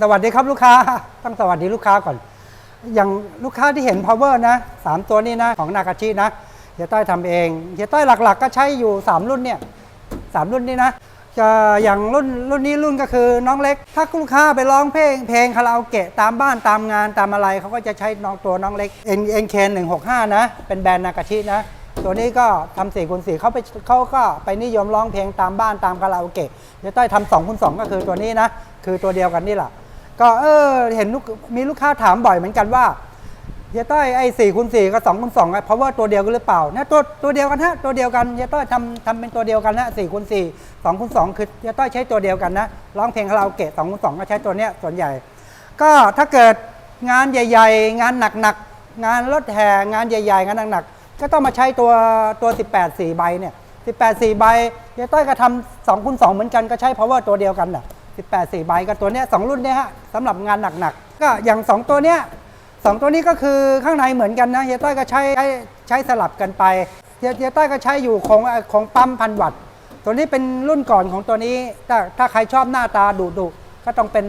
สวัสดีครับลูกค้าต้องสวัสดีลูกค้าก่อน อย่างลูกค้าที่เห็น power นะสามตัวนี้นะ ของนากาชินะเฮียต้อยทำเองเฮียต้อยหลักๆ ก็ใช้อยู่ 3 รุ่นเนี่ยสามรุ่นนี้นะจะอย่างรุ่นรุ่นนี้รุ่นก็คือน้องเล็ก ถ้าลูกค้าไปร้องเพลงเพลงคาราโอเกะตามบ้านตามงานตามอะไรเขาก็จะใช้น้องตัวน้องเล็ก N N K 165นะเป็นแบรนด์นากาชินะ ตัวนี้ก็ทำสี่คูณสี่เขาไปเขาก็ไปนิยมร้องเพลงตามบ้านตามคาราโอเกะเดี๋ยวต้อยทำสองคูณสองก็คือตัวนี้นะ คือตัวเดียวกันนี่แหละก็เออเห็นลูกมีลูกค้าถามบ่อยเหมือนกันว่าเยต้อยไอ้สี่คูณสี่กับสองคูณสองเพราะว่าตัวเดียวกันหรือเปล่านะตัวตัวเดียวกันฮะตัวเดียวกันเยต้อยทำทำเป็นตัวเดียวกันนะสี่คูณสี่สองคูณสองคือเยต้อยใช้ตัวเดียวกันนะร้องเพลงคาราโอเกะสองคูณสองก็ใช้ตัวเนี้ยส่วนใหญ่ ก็ถ้าเกิดงานใหญ่ ๆ งานหนักๆงานรถแห่งานใหญ่ ๆ งานหนักๆ ก็ต้องมาใช้ตัวตัว 18 4 ใบเนี่ย 18 4 ใบเฮียต้อยก็ทำ2คูณ2เหมือนกันก็ใช้ power ตัวเดียวกันน่ะ18 4 ใบกับตัวเนี้ยสองรุ่นเนี้ยฮะสำหรับงานหนักๆ ก็อย่าง 2 ตัวเนี้ยสองตัวนี้ก็คือข้างในเหมือนกันนะเฮียต้อยก็ใช้ใช้สลับกันไปเฮียเฮียต้อยก็ใช้อยู่ของของปั๊มพันวัตต์ตัวนี้เป็นรุ่นก่อนของตัวนี้ ถ้าถ้าใครชอบหน้าตาดุดุก็ต้องเป็น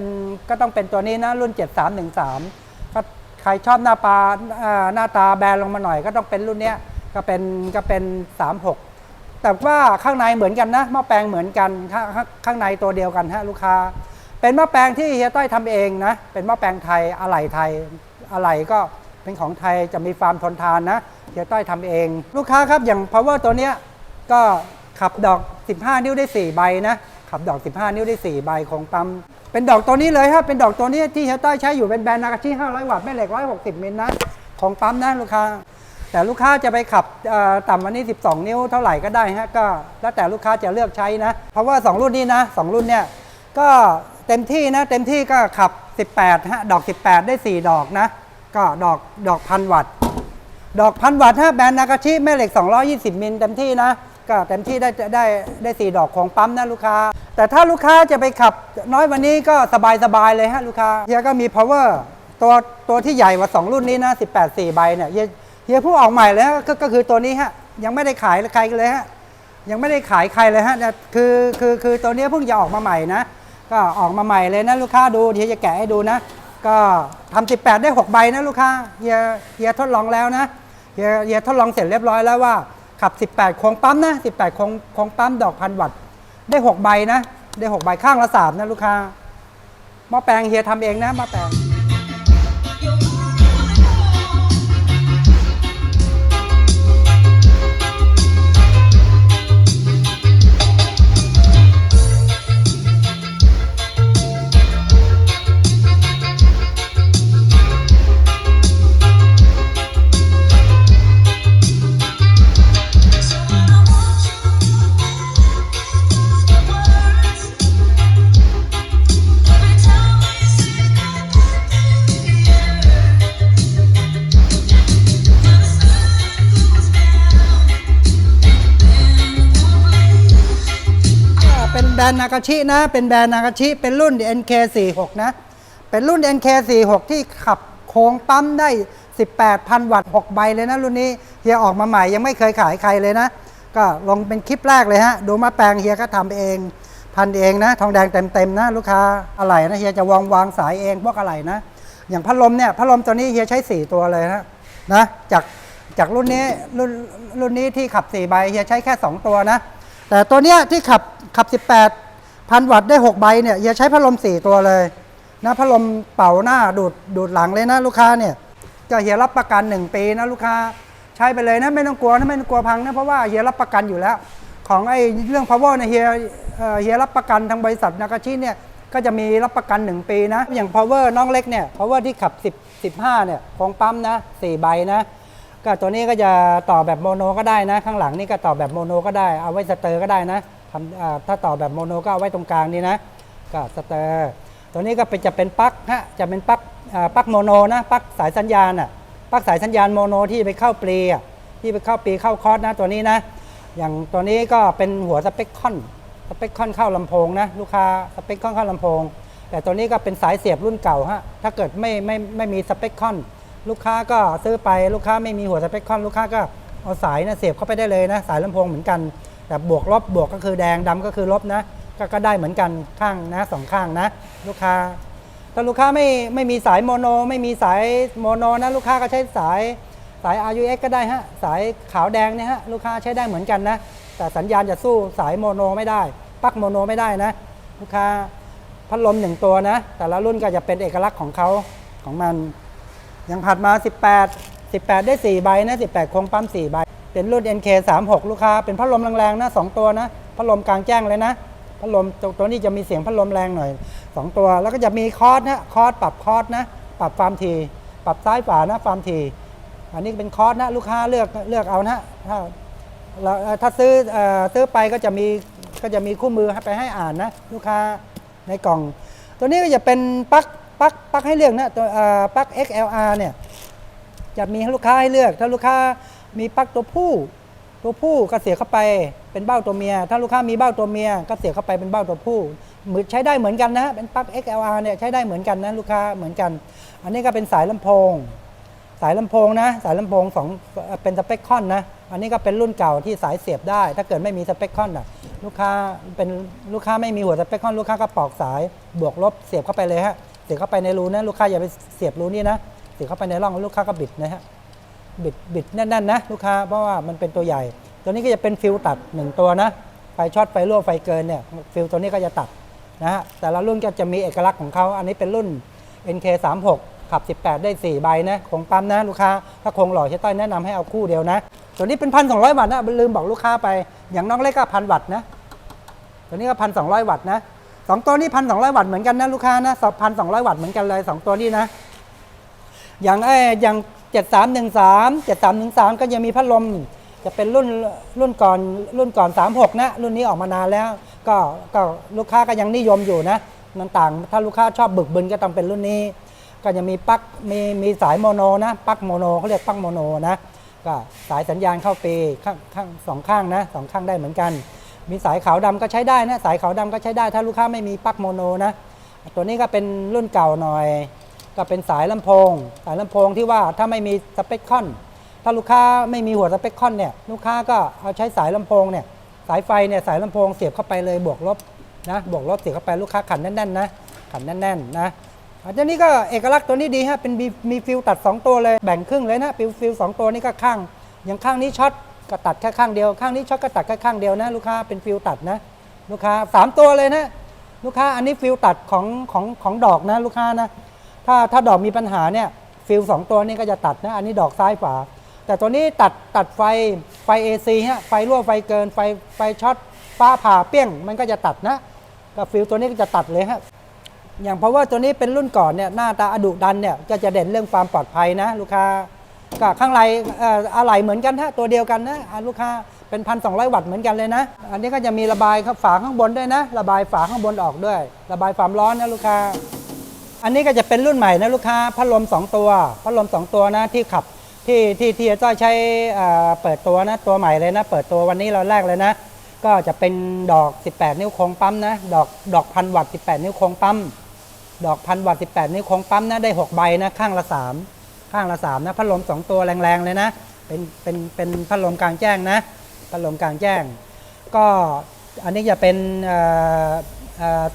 ก็ต้องเป็นตัวนี้นะรุ่น 7313ก็ใครชอบหน้าปลาอ่าหน้าตาแบนลงมาหน่อย ก็ต้องเป็นรุ่นเนี้ย ก็เป็นก็เป็น 36 แต่ว่าข้างในเหมือนกันนะหม้อแปลงเหมือนกันข้างข้างในตัวเดียวกันฮะลูกค้า เป็นหม้อแปลงที่เฮียต้อยทำเองนะ เป็นหม้อแปลงไทยอะไหล่ไทยอะไหล่ก็เป็นของไทยจะมีความทนทานนะเฮียต้อยทำเอง ลูกค้าครับอย่าง power ตัวเนี้ยก็ขับดอก 15 นิ้วได้ 4 ใบนะขับดอก 15 นิ้วได้ 4 ใบของปั๊มเป็นดอกตัวนี้เลยครับเป็นดอกตัวนี้ที่เฮียต้อยใช้อยู่เป็นแบรนด์นากาชิ500 วัตต์แม่เหล็ก 160 มิลนะของปั๊มนะลูกค้า แต่ลูกค้าจะไปขับต่ำวันนี้ 12 นิ้วเท่าไหร่ก็ได้ฮะก็แล้วแต่ลูกค้าจะเลือกใช้นะ เพราะว่า 2 รุ่นนี้นะ 2 รุ่นเนี่ยก็เต็มที่นะ เต็มที่ก็ขับ 18ฮะดอก 18 ได้ 4 ดอกนะ ก็ดอกดอกพันวัตต์ดอกพันวัตต์ฮะแบรนด์นากาชิแม่เหล็ก 220 มิลเต็มที่นะ ก็เต็มที่ได้ได้ได้สี่ดอกของปั๊มนะลูกค้า แต่ถ้าลูกค้าจะไปขับน้อยวันนี้ก็สบายสบายเลยฮะลูกค้าเฮียก็มี power ตัวตัวที่ใหญ่กว่า 2 รุ่นนี้นะ 18 4 ใบเนี่ย เฮียเฮียผู้ออกใหม่เลยฮะก็ก็คือตัวนี้ฮะยังไม่ได้ขายใครเลยฮะยังไม่ได้ขายใครเลยฮะแต่คือคือคือตัวนี้เพิ่งจะออกมาใหม่นะ ก็ออกมาใหม่เลยนะลูกค้าดูเฮียจะแกะให้ดูนะ ก็ทำ18ได้6ใบนะลูกค้าเฮียเฮียทดลองแล้วนะเฮียเฮียทดลองเสร็จเรียบร้อยแล้วว่าขับ 18โค้งปั๊มนะ 18โค้งโค้งปั๊มดอกพันวัตต์ได้ 6 ใบนะ ได้ 6 ใบข้างละสามนะ ลูกค้าหม้อแปลงเฮียทำเองนะหม้อแปลง รนด์นากาชินะ เป็นแบรนด์นากาชิ เป็นรุ่น NK46 นะ เป็นรุ่น NK46 ที่ขับโค้งปั๊มได้ 18,000 วัตต์ 6 ใบเลยนะ รุ่นนี้ เฮียออกมาใหม่ยังไม่เคยขายใครเลยนะ ก็ลงเป็นคลิปแรกเลยฮะ ดูมาแปลงเฮียก็ทำเอง พันเองนะ ทองแดงเต็มๆนะ ลูกค้าอะไหล่นะเฮียจะวางวางสายเองพวกอะไหล่นะ อย่างพัดลมเนี่ย พัดลมตัวนี้เฮียใช้ 4 ตัวเลยนะนะ จากจากรุ่นนี้รุ่นรุ่นนี้ที่ขับ 4 ใบเฮียใช้แค่ 2 ตัวนะ แต่ตัวเนี้ยที่ขับขับ 18 พันวัตต์ได้ 6 ใบเนี่ยอย่าใช้พัดลม 4 ตัวเลยนะพัดลมเป่าหน้าดูดดูดหลังเลยนะลูกค้าเนี่ยก็เฮียรับประกัน 1 ปีนะลูกค้าใช้ไปเลยนะไม่ต้องกลัวนะไม่ต้องกลัวพังนะเพราะว่าเฮียรับประกันอยู่แล้ว ของไอ้เรื่อง power เนี่ยเฮียเอ่อเฮียรับประกันทางบริษัทนากาชิเนี่ยก็จะมีรับประกัน 1 ปีนะ อย่าง power น้องเล็กเนี่ย power ที่ขับ 10 15เนี่ยของปั๊มนะ4ใบนะ ก็ตัวนี้ก็จะต่อแบบโมโนก็ได้นะ ข้างหลังนี่ก็ต่อแบบโมโนก็ได้เอาไว้สเตอร์ก็ได้นะทำถ้าต่อแบบโมโนก็เอาไว้ตรงกลางนี่นะก็สเตอร์ตัวนี้ก็เป็นจะเป็นปลั๊กฮะจะเป็นปลั๊กปลั๊กโมโนนะปลั๊กสายสัญญาณอะปลั๊กสายสัญญาณโมโนที่ไปเข้าปลีอะที่ไปเข้าปลีเข้าคอร์สนะตัวนี้นะ อย่างตัวนี้ก็เป็นหัวสเปคคอนสเปคคอนเข้าลำโพงนะลูกค้าสเปคคอนเข้าลำโพง แต่ตัวนี้ก็เป็นสายเสียบรุ่นเก่าฮะถ้าเกิดไม่ไม่ไม่มีสเปคคอน ลูกค้าก็ซื้อไปลูกค้าไม่มีหัวสเปคคอนลูกค้าก็เอาสายนะเสียบเข้าไปได้เลยนะ สายลำโพงเหมือนกัน แต่บวกลบบวกก็คือแดงดำก็คือลบนะก็ก็ได้เหมือนกันข้างนะสองข้างนะ ลูกค้าถ้าลูกค้าไม่ไม่มีสายโมโน ไม่มีสายโมโนนะลูกค้าก็ใช้สายสาย RUX ก็ได้ฮะสายขาวแดงเนี่ยฮะลูกค้าใช้ได้เหมือนกันนะ แต่สัญญาณจะสู้สายโมโนไม่ได้ปักโมโนไม่ได้นะ ลูกค้าพัดลมหนึ่งตัวนะ แต่ละรุ่นก็จะเป็นเอกลักษณ์ของเขาของมัน ยังผัดมา 18 18 ได้ 4 ใบนะ 18 คงปั๊ม 4 ใบ เป็นรุ่น NK 3 6 ลูกค้า เป็นพัดลมแรงๆนะ2ตัวนะ พัดลมกลางแจ้งเลยนะ พัดลมตัวตัวนี้จะมีเสียงพัดลมแรงหน่อย 2 ตัว แล้วก็จะมีคอร์สนะ คอร์สปรับคอร์สนะ ปรับความถี่ ปรับซ้ายขวานะความถี่ อันนี้เป็นคอร์สนะลูกค้าเลือกเลือกเอานะ ถ้าเราถ้าซื้อซื้อไปก็จะมีก็จะมีคู่มือให้ไปให้อ่านนะ ลูกค้าในกล่อง ตัวนี้ก็จะเป็นปลั๊ก ปลั๊กปลั๊กให้เลือกนะตัวปลั๊ก XLR เนี่ยจะมีให้ลูกค้าให้เลือก ถ้าลูกค้ามีปลั๊กตัวผู้ ตัวผู้ก็เสียบเข้าไปเป็นเบ้าตัวเมีย ถ้าลูกค้ามีเบ้าตัวเมีย ก็เสียบเข้าไปเป็นเบ้าตัวผู้เหมือนใช้ได้เหมือนกันนะเป็นปลั๊ก XLR เนี่ยใช้ได้เหมือนกันนะลูกค้าเหมือนกัน อันนี้ก็เป็นสายลำโพง สายลำโพงนะ สายลำโพงสองเป็นสเปคคอนนะ อันนี้ก็เป็นรุ่นเก่าที่สายเสียบได้ ถ้าเกิดไม่มีสเปคคอนอะลูกค้าเป็นลูกค้าไม่มีหัวสเปคคอนลูกค้าก็ปอกสายบวกลบเสียบเข้าไปเลยฮะ เสียบเข้าไปในรูนะลูกค้าอย่าไปเสียบรูนี่นะเสียบเข้าไปในร่องลูกค้าก็บิดนะฮะบิดบิดแน่นๆนะลูกค้าเพราะว่ามันเป็นตัวใหญ่ ตัวนี้ก็จะเป็นฟิลตัด 1 ตัวนะไฟช็อตไฟรั่วไฟเกินเนี่ยฟิลตัวนี้ก็จะตัดนะฮะแต่ละรุ่นก็จะมีเอกลักษณ์ของเขาอันนี้เป็นรุ่น NK 3 6 ขับ 18 ได้ 4 ใบนะคงปั๊มนะลูกค้า ถ้าคงหล่อใช้ต้อยแนะนำให้เอาคู่เดียวนะ ตัวนี้เป็นพันสองวัตต์นะลืมบอกลูกค้าไป อย่างน้องเล็กก็พันวัตต์นะ ตัวนี้ก็พันสองวัตต์นะ สองตัวนี้พันสองร้อยวัตต์เหมือนกันนะลูกค้านะสองพันสองร้อยวัตต์เหมือนกันเลยสองตัวนี้นะ อย่างไอ้อย่างเจ็ดสามหนึ่งสามเจ็ดสามหนึ่งสามก็ยังมีพัดลม จะเป็นรุ่นรุ่นก่อนรุ่นก่อนสามหกนะ รุ่นนี้ออกมานานแล้ว ก็ก็ลูกค้าก็ยังนิยมอยู่นะมันต่างถ้าลูกค้าชอบบึกบึนก็ต้องเป็นรุ่นนี้ ก็จะมีปลั๊กมีมีสายโมโนนะปลั๊กโมโนเขาเรียกปลั๊กโมโนนะก็สายสัญญาณเข้าปีข้างข้างสองข้างนะสองข้างได้เหมือนกัน มีสายขาวดำก็ใช้ได้นะ สายขาวดำก็ใช้ได้ ถ้าลูกค้าไม่มีปลั๊กโมโนนะ ตัวนี้ก็เป็นรุ่นเก่าหน่อย ก็เป็นสายลำโพง สายลำโพงที่ว่าถ้าไม่มีสเปคคอน ถ้าลูกค้าไม่มีหัวสเปคคอนเนี่ย ลูกค้าก็เอาใช้สายลำโพงเนี่ย สายไฟเนี่ย สายลำโพงเสียบเข้าไปเลยบวกลบนะ บวกลบเสียบเข้าไปลูกค้าขันแน่นๆนะ ขันแน่นๆนะอันนี้ก็เอกลักษณ์ตัวนี้ดีฮะ เป็นมีมีฟิลตัด 2 ตัวเลย แบ่งครึ่งเลยนะฟิลฟิลสองตัวนี้ก็ข้าง อย่างข้างนี้ช็อต ก็ตัดแค่ข้างเดียว ข้างนี้ช็อตก็ตัดแค่ข้างเดียวนะลูกค้าเป็นฟิลตัดนะ ลูกค้าสามตัวเลยนะ ลูกค้าอันนี้ฟิลตัดของของของดอกนะลูกค้านะถ้าถ้าดอกมีปัญหาเนี่ยฟิลสองตัวนี้ก็จะตัดนะอันนี้ดอกซ้ายขวาแต่ตัวนี้ตัดตัดไฟไฟ AC ฮะไฟรั่วไฟเกินไฟไฟช็อตฟ้าผ่าเปี้ยง มันก็จะตัดนะก็ฟิลตัวนี้ก็จะตัดเลยฮะอย่างเพราะว่าตัวนี้เป็นรุ่นก่อนเนี่ยหน้าตาอดุดันเนี่ยก็จะเด่นเรื่องความปลอดภัยนะ ลูกค้า ก็ข้างในเอ่ออะไหล่เหมือนกันฮะตัวเดียวกันนะลูกค้าเป็นพันสองวัตต์เหมือนกันเลยนะ อันนี้ก็จะมีระบายครับฝาข้างบนด้วยนะ ระบายฝาข้างบนออกด้วย ระบายความร้อนนะลูกค้า อันนี้ก็จะเป็นรุ่นใหม่นะลูกค้าพัดลม 2 ตัวพัดลม 2 ตัวนะที่ขับที่ที่ที่จ้อยใช้อ่าเปิดตัวนะตัวใหม่เลยนะ เปิดตัววันนี้เราแรกเลยนะ ก็จะเป็นดอก 18 นิ้วโค้งปั๊มนะดอกดอกพันวัตต์18 นิ้วโค้งปั๊มดอกพันวัตต์18 นิ้วโค้งปั๊มนะได้ 6 ใบนะข้างละ 3 ข้างละ3นะพัดลม2ตัวแรงๆเลยนะเป็นเป็นเป็นพัดลมกลางแจ้งนะพัดลมกลางแจ้ง ก็อันนี้จะเป็น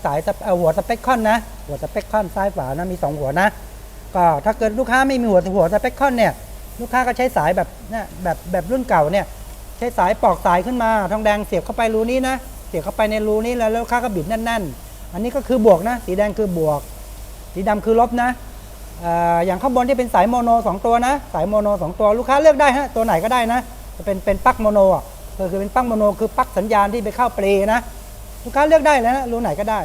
สายหัวสเปคคอนนะหัวสเปคคอนซ้ายขวานะมี 2 หัวนะก็ถ้าเกิดลูกค้าไม่มีหัวหัวสเปคคอนเนี่ยลูกค้าก็ใช้สายแบบเนี่ยแบบแบบรุ่นเก่าเนี่ยใช้สายปอกสายขึ้นมาทองแดงเสียบเข้าไปรูนี้นะเสียบเข้าไปในรูนี้แล้วแล้วลูกค้าก็บิดแน่น ๆ อันนี้ก็คือบวกนะ สีแดงคือบวก สีดำคือลบนะ อย่างข้างบนที่เป็นสายโมโนสองตัวนะ สายโมโนสองตัวลูกค้าเลือกได้ฮะตัวไหนก็ได้นะจะเป็นเป็นปลั๊กโมโนอะก็คือเป็นปลั๊กโมโนคือปลั๊กสัญญาณที่ไปเข้าเปลนะลูกค้าเลือกได้เลยนะรูไหนก็ได้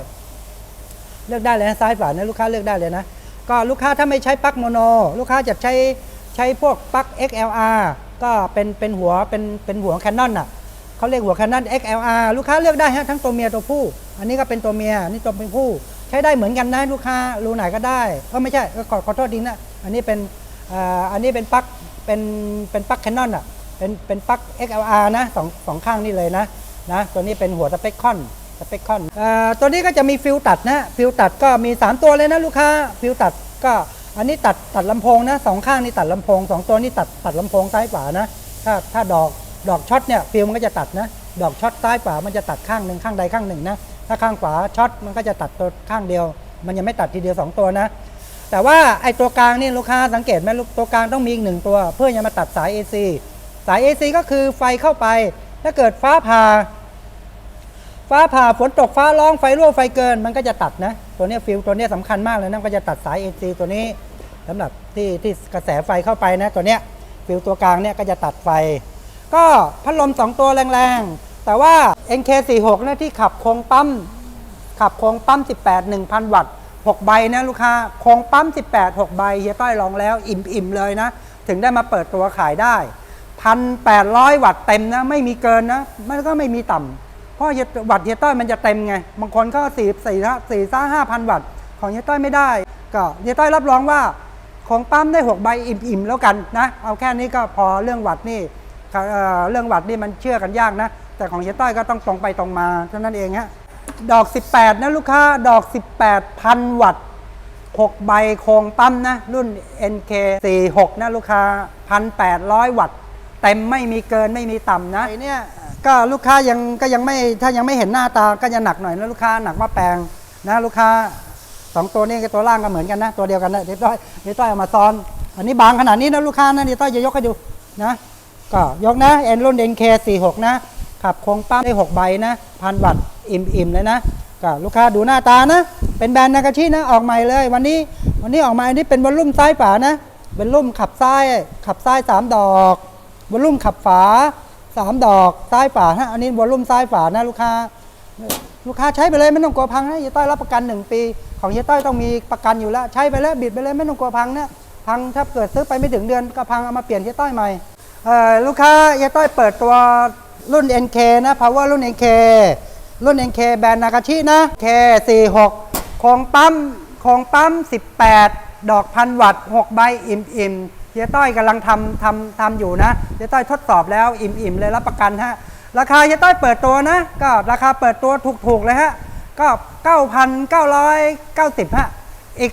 เลือกได้เลยนะซ้ายขวานะลูกค้าเลือกได้เลยนะก็ลูกค้าถ้าไม่ใช้ปลั๊กโมโน ลูกค้าจะใช้ใช้พวกปลั๊ก XLR ก็เป็นเป็นหัวเป็นเป็นหัวแคนนอนอะเขาเรียกหัวแคนนอน XLR ลูกค้าเลือกได้ฮะทั้งตัวเมียตัวผู้ อันนี้ก็เป็นตัวเมียนี่ตัวเป็นผู้ ช้ได้เหมือนกันนะลูกค้ารูไหนก็ได้เออไม่ใช่เออขอขอโทษดีนะอันนี้เป็นอันนี้เป็นปลั๊กเป็นเป็นปลั๊กแคนนอนอะเป็นเป็นปลั๊ก XLR นะสองสองข้างนี่เลยนะนะตัวนี้เป็นหัวสเปคคอนสเปคคอนตัวนี้ก็จะมีฟิลตัดนะฟิลตัดก็มี 3 ตัวเลยนะลูกค้าฟิลตัดก็อันนี้ตัดตัดลำโพงนะสองข้างนี่ตัดลำโพงสองตัวนี้ตัดตัดลำโพงซ้ายขวานะถ้าถ้าดอกดอกช็อตเนี่ยฟิลมันก็จะตัดนะดอกช็อตซ้ายขวามันจะตัดข้างหนึ่งข้างใดข้างหนึ่งนะ ถ้าข้างขวาช็อตมันก็จะตัดตัวข้างเดียว มันยังไม่ตัดทีเดียวสองตัวนะ แต่ว่าไอ้ตัวกลางนี่ลูกค้าสังเกตไหมลูกตัวกลางต้องมีอีกหนึ่งตัว เพื่อจะมาตัดสาย AC สาย AC ก็คือไฟเข้าไป ถ้าเกิดฟ้าผ่า ฟ้าผ่าฝนตกฟ้าร้องไฟรั่วไฟเกิน มันก็จะตัดนะ ตัวนี้ฟิลตัวนี้ยสำคัญมากเลยนะมันก็จะตัดสาย AC ตัวนี้สำหรับที่ที่กระแสไฟเข้าไปนะตัวเนี้ยฟิลตัวกลางเนี่ยก็จะตัดไฟ ก็พัดลม 2 ตัวแรงๆ แต่ว่า NK46 นะที่ขับโครงปั๊ม ขับโครงปั๊ม 18 1,000 วัตต์ 6 ใบนะลูกค้า โครงปั๊ม 18 6 ใบเฮียต้อยลองแล้วอิ่มๆเลยนะ ถึงได้มาเปิดตัวขายได้ 1,800 วัตต์เต็มนะ ไม่มีเกินนะ มันก็ไม่มีต่ำ เพราะวัตต์เฮียต้อยมันจะเต็มไง บางคนก็4 4 4 4 5,000 วัตต์ ของเฮียต้อยไม่ได้ ก็เฮียต้อยรับรองว่าของปั๊มได้ 6 ใบอิ่มๆแล้วกันนะ เอาแค่นี้ก็พอเรื่องวัตตนี่เอ่อเรื่องวัตต์นี่มันเชื่อกันยากนะ แต่ของเฮียต้อยก็ต้องตรงไปตรงมาเท่านั้นเองฮะดอก 18 นะลูกค้า ดอก 18 พันวัตต์ 6 ใบโครงปั๊มนะ รุ่น NK 46 นะลูกค้า 1,800 วัตต์ เต็มไม่มีเกินไม่มีต่ำนะไอ้เนี่ยก็ลูกค้ายังก็ยังไม่ถ้ายังไม่เห็นหน้าตาก็จะหนักหน่อยนะลูกค้าหนักมาแปลงนะลูกค้าสองตัวนี้กับตัวล่างก็เหมือนกันนะ ตัวเดียวกันนะเดี๋ยวต้อยเดี๋ยวต้อยเอามาซ้อน อันนี้บางขนาดนี้นะลูกค้านะเดี๋ยวต้อยจะยกให้ดูนะก็ยกนะเอ็นรุ่น NK 46 นะ ขับโครงปั๊มได้ 6 ใบนะพันวัตต์อิ่มๆเลยนะก็ลูกค้าดูหน้าตานะ เป็นแบรนด์นากาชินะออกใหม่เลย วันนี้วันนี้ออกมาอันนี้เป็นวอลลุ่มซ้ายฝานะเป็นลุ่มขับซ้ายขับซ้ายสามดอกวอลลุ่มขับฝาสามดอกซ้ายฝาฮะอันนี้วอลลุ่มซ้ายฝานะลูกค้าลูกค้าใช้ไปเลยไม่ต้องกลัวพังนะเฮียต้อยรับประกัน 1 ปี ของเฮียต้อยต้องมีประกันอยู่แล้วใช้ไปแล้วบิดไปเลยไม่ต้องกลัวพังนะพังถ้าเกิดซื้อไปไม่ถึงเดือนก็พังเอามาเปลี่ยนเฮียต้อยใหม่เออลูกค้าเฮียต้อยเปิดตัว รุ่น NK นะ power รุ่น NK รุ่น NK แบรนด์นากาชินะ K46 โครงปั๊มโครงปั๊ม 18 ดอกพันวัตต์6ใบอิ่มอิ่มๆเฮียต้อยกำลังทำทำทำอยู่นะเฮียต้อยทดสอบแล้วอิ่มอิ่มๆเลยรับประกันฮะ ราคาเฮียต้อยเปิดตัวนะ ก็ราคาเปิดตัวถูกๆเลยฮะ ก็ 9,990 ฮะ อีก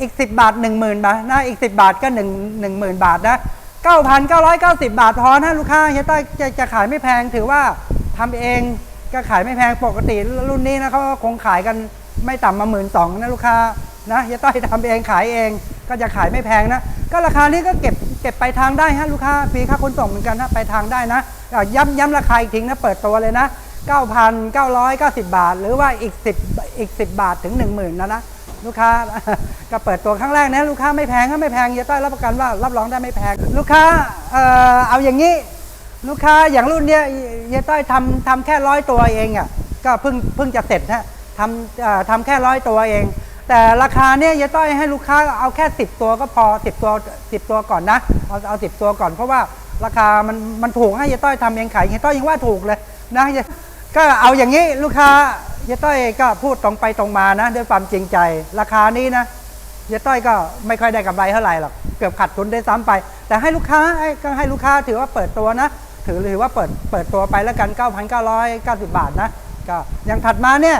อีก 10 บาท 10,000 บาทนะ อีก 10 บาทก็ 1 10,000 บาทนะ 9,990 บาทพอนะลูกค้าเฮียต้อยจะจะขายไม่แพงถือว่าทำเองก็ขายไม่แพงปกติรุ่นนี้นะเขาคงขายกันไม่ต่ำมาหมื่นสองนะลูกค้านะเฮียต้อยทำเองขายเองก็จะขายไม่แพงนะ ก็ราคานี้ก็เก็บเก็บไปทางได้ฮะลูกค้าฟรีค่าขนส่งเหมือนกันนะไปทางได้นะอะย้ำย้ำราคาอีกทีนะเปิดตัวเลยนะ 9,990 บาท หรือว่าอีก 10 อีก 10 บาทถึง 10,000นะนะ ลูกค้าก็เปิดตัวครั้งแรกนะลูกค้าไม่แพงก็ไม่แพงเฮียต้อยรับประกันว่ารับรองได้ไม่แพง ลูกค้าเอ่อเอาอย่างนี้ ลูกค้าอย่างรุ่นเนี้ยเฮียต้อยทำทำแค่ร้อยตัวเองอะก็เพิ่งเพิ่งจะเสร็จฮะทำเอ่อทำแค่ร้อยตัวเอง แต่ราคาเนี้ยเฮียต้อยให้ลูกค้าเอาแค่ 10 ตัวก็พอ 10 ตัว 10 ตัวก่อนนะเอาเอา10ตัวก่อนเพราะว่าราคามันมันถูกให้เฮียต้อยทำเองขายเฮียต้อยยังว่าถูกเลยนะก็เอาอย่างนี้ลูกค้า เฮียต้อยก็พูดตรงไปตรงมานะ ด้วยความจริงใจ ราคานี้นะเฮียต้อยก็ไม่ค่อยได้กำไรเท่าไหร่หรอกเกือบขาดทุนได้ซ้ำไป แต่ให้ลูกค้าก็ให้ลูกค้าถือว่าเปิดตัวนะ ถือถือว่าเปิดเปิดตัวไปแล้วกัน 9,990 บาทนะก็อย่างถัดมาเนี่ย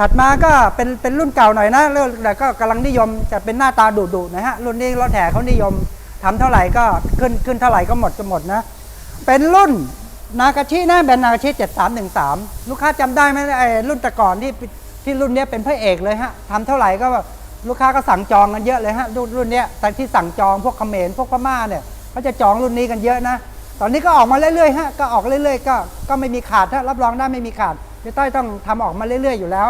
ถัดมาก็เป็นเป็นรุ่นเก่าหน่อยนะแล้วแต่ก็กำลังนิยมจะเป็นหน้าตาดุดุๆนะฮะรุ่นนี้รถแห่เขานิยมทำเท่าไหร่ก็ขึ้นขึ้นเท่าไหร่ก็หมดจะหมดนะ เป็นรุ่น นากาชินะแบรนด์นากาชิ7313 ลูกค้าจำได้ไหมไอ้รุ่นแต่ก่อนที่ที่รุ่นเนี้ยเป็นพระเอกเลยฮะทำเท่าไหร่ก็ลูกค้าก็สั่งจองกันเยอะเลยฮะรุ่นรุ่นเนี้ยแต่ที่สั่งจองพวกเขมรพวกพม่าเนี่ยเขาจะจองรุ่นนี้กันเยอะนะ ตอนนี้ก็ออกมาเรื่อยๆฮะก็ออกเรื่อยๆก็ก็ไม่มีขาดฮะรับรองได้ไม่มีขาดพี่ต้อยต้องทำออกมาเรื่อยๆอยู่แล้ว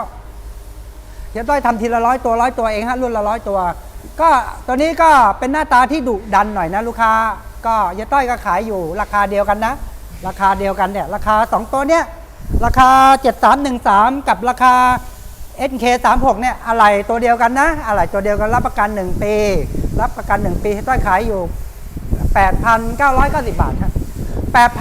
เฮียต้อยทำทีละร้อยตัวร้อยตัวเองฮะรุ่นละร้อยตัว ก็ตัวนี้ก็เป็นหน้าตาที่ดุดันหน่อยนะลูกค้า ก็เฮียต้อยก็ขายอยู่ราคาเดียวกันนะ ราคาเดียวกันเนี่ยราคา 2 ตัวเนี้ยราคา 7313 กับราคา NK36 เนี่ยอะไรตัวเดียวกันนะอะไรตัวเดียวกันรับประกัน 1 ปี รับประกัน 1 ปีเฮียต้อยขายอยู่ 8,990 บาทครับ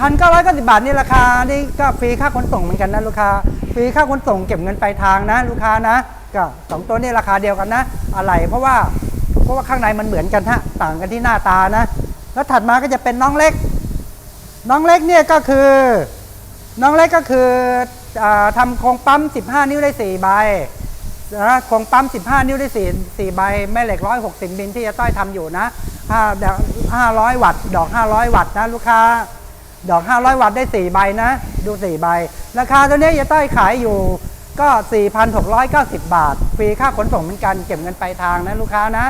8,990 บาทนี่ราคานี่ก็ฟรีค่าขนส่งเหมือนกันนะลูกค้าฟรีค่าขนส่งเก็บเงินปลายทางนะลูกค้านะก็สองตัวนี้ราคาเดียวกันนะอะไรเพราะว่าเพราะว่าข้างในมันเหมือนกันฮะต่างกันที่หน้าตานะ แล้วถัดมาก็จะเป็นน้องเล็ก น้องเล็กเนี่ยก็คือ น้องเล็กก็คืออทำโครงปั๊ม 15 นิ้วได้ 4 ใบนะโครงปั๊ม 15 นิ้วได้ 4 4 ใบ แม่เหล็ก 160มิลที่จะต้อยทำอยู่นะห้าดอก500 วัตต์ ดอก 500 วัตต์นะลูกค้า ดอก 500 วัตต์ได้ 4 ใบนะ ดู 4 ใบ ราคาตัวนี้จะต้อยขายอยู่ก็ 4,690 บาท ฟรีค่าขนส่งเหมือนกัน เก็บเงินปลายทางนะลูกค้านะ